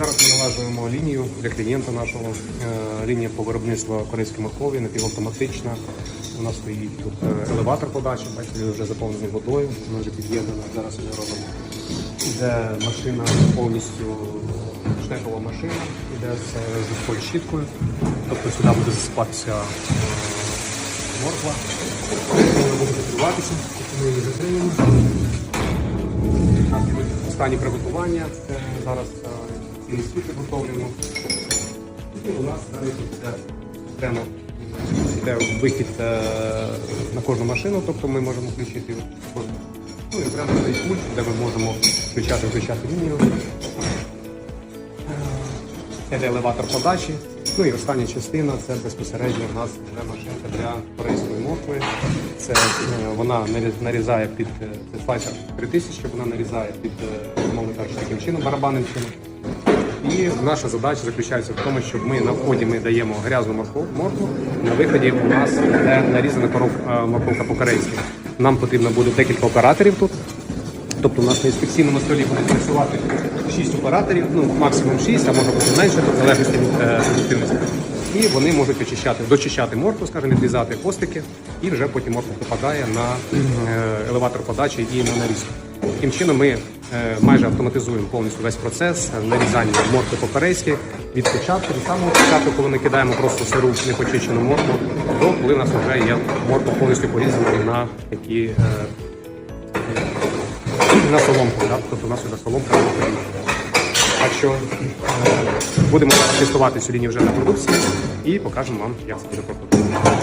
Зараз ми налажуємо лінію для клієнта нашого. Е, Лінія по виробництву корейської моркові, напівавтоматична. У нас стоїть тут е, елеватор подачі, бачите, він вже заповнений водою, вона вже під'єднана. Зараз ми робимо. Іде машина повністю шнекова машина, іде з жорсткою щіткою. Тобто сюди буде засипатися е, морква. Буде закриватися, ми її закриємо. В стані приготування. Це зараз е, листи підготовлюємо. І у нас далі тут йде вихід е, на кожну машину, тобто ми можемо включити кожну. Ну і окремо стоїть пульт, де ми можемо включати виключати лінію. Це елеватор подачі. Ну і остання частина це безпосередньо у нас вже машинка для корейської моркви. Це е, вона нарізає під е, це слайсер 3000, вона нарізає під е, умовно кажучи, таким чином, барабанним чином. Наша задача заключається в тому, щоб ми на вході ми даємо грязну моркву, на виході у нас нарізана е, морковка по-корейськи. Нам потрібно буде декілька операторів тут. Тобто у нас на інспекційному столі буде працювати 6 операторів, ну максимум 6, а може бути менше, в залежності від е, суб'єктивності. І вони можуть очищати, дочищати моркву, скажімо, відрізати хвостики, і вже потім морква попадає на е, елеватор подачі і на нарізку. Таким чином ми майже автоматизуємо повністю весь процес е, нарізання моркви по-корейськи від початку, від самого початку, коли ми кидаємо просто сиру непочищену моркву, до коли у нас вже є морква повністю порізана на такі е, на соломку, да? тобто у нас вже соломка. Так що е, будемо тестувати лінію вже на продукції і покажемо вам, як це буде проходити.